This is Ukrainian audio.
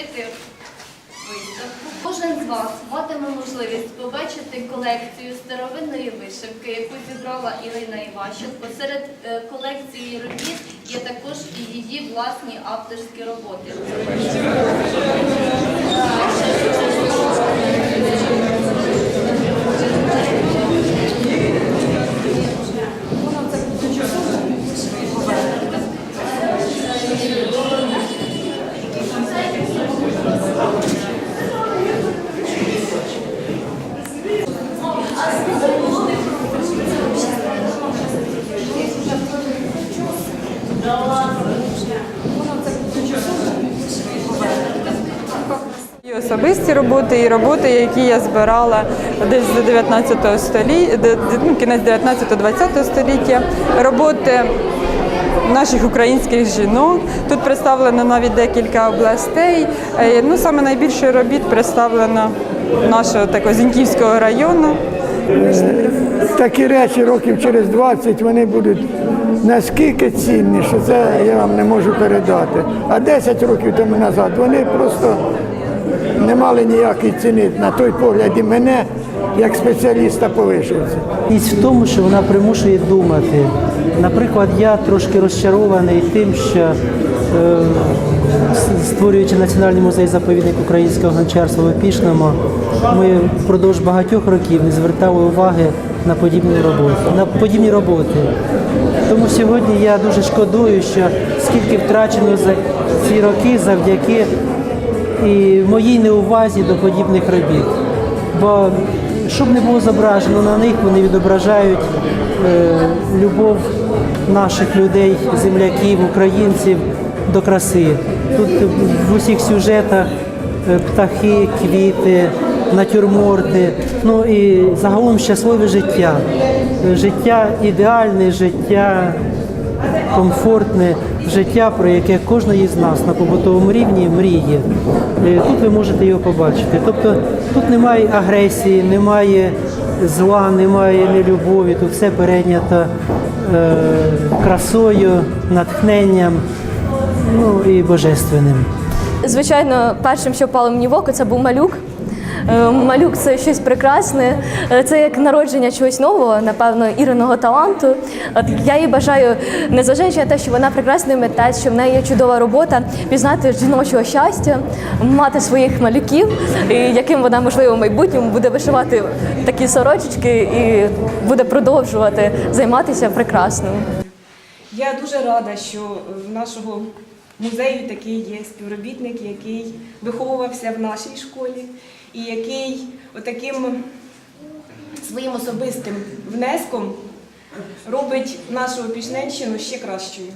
відкрити. Кожен з вас матиме можливість побачити колекцію старовинної вишивки, яку зібрала Ірина Іващенко. Серед е, колекції робіт є також і її власні авторські роботи. І особисті роботи, і роботи, які я збирала десь з 19 століття, кінець 19-20 століття, роботи наших українських жінок. Тут представлено навіть декілька областей. Е, Ну, саме найбільше робіт представлено нашого такого Зіньківського району. Такі речі років через 20 вони будуть наскільки цінні, що це я вам не можу передати. А 10 років тому назад вони просто не мали ніякої ціни на той погляд і мене як спеціаліста по вишивці. Річ в тому, що вона примушує думати. Наприклад, я трошки розчарований тим, що е, створюючи Національний музей заповідник українського гончарства в Опішному, ми впродовж багатьох років не звертали уваги на подібні роботи. На подібні роботи. Тому сьогодні я дуже шкодую, що скільки втрачено за ці роки завдяки і моїй неувазі до подібних робіт. Бо щоб не було зображено на них, вони відображають е, любов наших людей, земляків, українців до краси. Тут в усіх сюжетах е, птахи, квіти, натюрморти, ну і загалом щасливе життя. Життя ідеальне, життя комфортне життя, про яке кожен з нас на побутовому рівні мріє. Е, Тут ви можете його побачити. Тобто тут немає агресії, немає зла, немає нелюбові, тут все перейнято е, красою, натхненням ну, і божественним. Звичайно, першим, що впало мені в око, це був малюк. Е, Малюк це щось прекрасне, Е, це як народження чогось нового, напевно, іриного таланту. От я їй бажаю, незважаючи на те, що вона прекрасний митець, що в неї є чудова робота, пізнати жіночого щастя, мати своїх малюків, яким вона можливо в майбутньому буде вишивати такі сорочечки і буде продовжувати займатися прекрасним. Я дуже рада, що в нашого музею такий є співробітник, який виховувався в нашій школі і який отаким своїм особистим внеском робить нашу Пішненщину ще кращою.